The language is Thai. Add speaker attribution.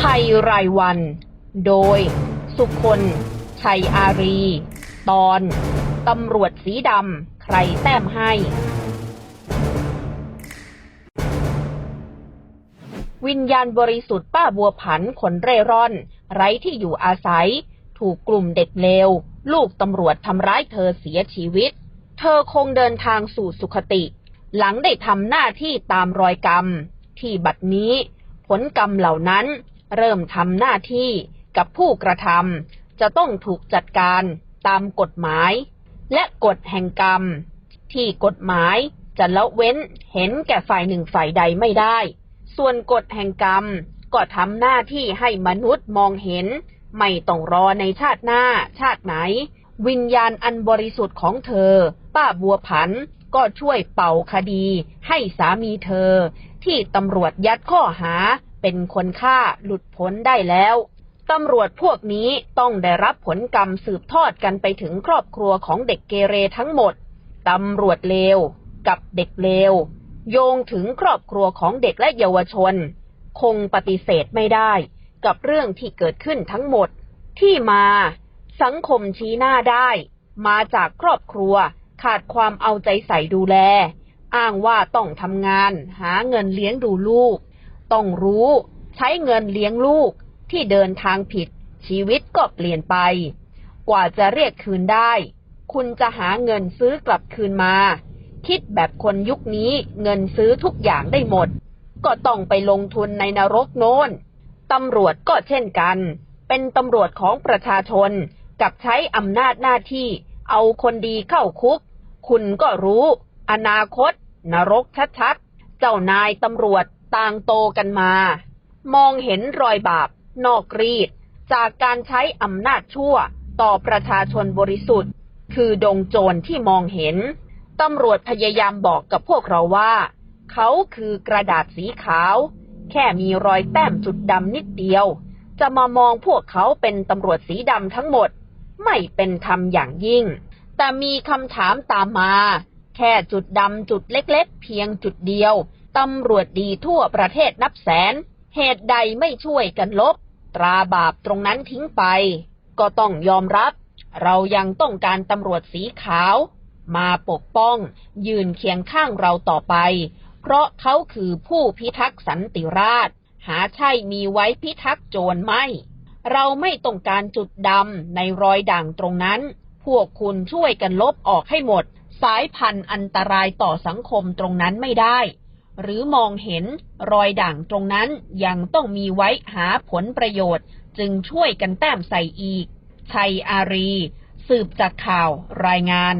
Speaker 1: ภัยรายวัน โดย สุคนชัยอารี ตอน ตำรวจสีดำ ใครแต้มให้ วิญญาณบริสุทธิ์ป้าบัวผันคนเร่ร่อน ไร้ที่อยู่อาศัย ถูกกลุ่มเด็กเลว ลูกตำรวจทำร้ายเธอเสียชีวิต เธอคงเดินทางสู่สุขติ หลังได้ทำหน้าที่ตามรอยกรรม ที่บัดนี้ผลกรรมเหล่านั้น เริ่มทำหน้าที่กับผู้กระทำจะต้องถูกจัดการตามกฎหมาย และกฎแห่งกรรม ที่กฎหมายจะละเว้นเห็นแก่ฝ่ายหนึ่งฝ่ายใดไม่ได้ ส่วนกฎแห่งกรรมก็ทำหน้าที่ให้มนุษย์มองเห็น ไม่ต้องรอในชาติหน้าชาติไหน วิญญาณอันบริสุทธิ์ของเธอ ป้าบัวผันก็ช่วยเป่าคดี ให้สามีเธอ ที่ตำรวจยัดข้อหา เป็นคนฆ่าหลุดพ้นได้แล้วตำรวจพวกนี้ต้องได้รับผลกรรมสืบทอดกันไปถึงครอบครัวของเด็กเกเรทั้งหมด ตำรวจเลวกับเด็กเลว โยงถึงครอบครัวของเด็กและเยาวชน คงปฏิเสธไม่ได้กับเรื่องที่เกิดขึ้นทั้งหมด ที่มาสังคมชี้หน้าได้ มาจากครอบครัวขาดความเอาใจใส่ดูแล อ้างว่าต้องทำงาน หาเงินเลี้ยงดูลูก ต้องรู้ ใช้เงินเลี้ยงลูกที่เดินทางผิด ชีวิตก็เปลี่ยนไป กว่าจะเรียกคืนได้ คุณจะหาเงินซื้อกลับคืนมา คิดแบบคนยุคนี้เงินซื้อทุกอย่างได้หมด ก็ต้องไปลงทุนในนรกโน้นตำรวจก็เช่นกัน เป็นตำรวจของประชาชนกับใช้อำนาจหน้าที่ เอาคนดีเข้าคุก คุณก็รู้ อนาคต นรกชัดๆ เจ้านายตำรวจ ต่างโตกันมา มองเห็นรอยบาป นอกรีด จากการใช้อำนาจชั่วต่อประชาชนบริสุทธิ์ คือดงโจรที่มองเห็น ตำรวจพยายามบอกกับพวกเราว่า เขาคือกระดาษสีขาว แค่มีรอยแต้มจุดดำนิดเดียว จะมามองพวกเขาเป็นตำรวจสีดำทั้งหมด ไม่เป็นธรรมอย่างยิ่ง แต่มีคำถามตามมา แค่จุดดำจุดเล็กๆ เพียงจุดเดียว ตำรวจดีทั่วประเทศนับแสน เหตุใดไม่ช่วยกันลบ ตราบาปตรงนั้นทิ้งไป ก็ต้องยอมรับ เรายังต้องการตำรวจสีขาว มาปกป้อง ยืนเคียงข้างเราต่อไป เพราะเขาคือผู้พิทักษ์สันติราษฎร์หาใช่มีไว้พิทักษ์โจรไม่ เราไม่ต้องการจุดดำในรอยด่างตรงนั้น พวกคุณช่วยกันลบออกให้หมด สายพันธุ์อันตรายต่อสังคมตรงนั้นไม่ได้ หรือมองเห็นรอยด่างตรงนั้นยังต้องมีไว้หาผลประโยชน์ จึงช่วยกันแต้มใส่อีก ชัยอารี สืบจากข่าวรายงาน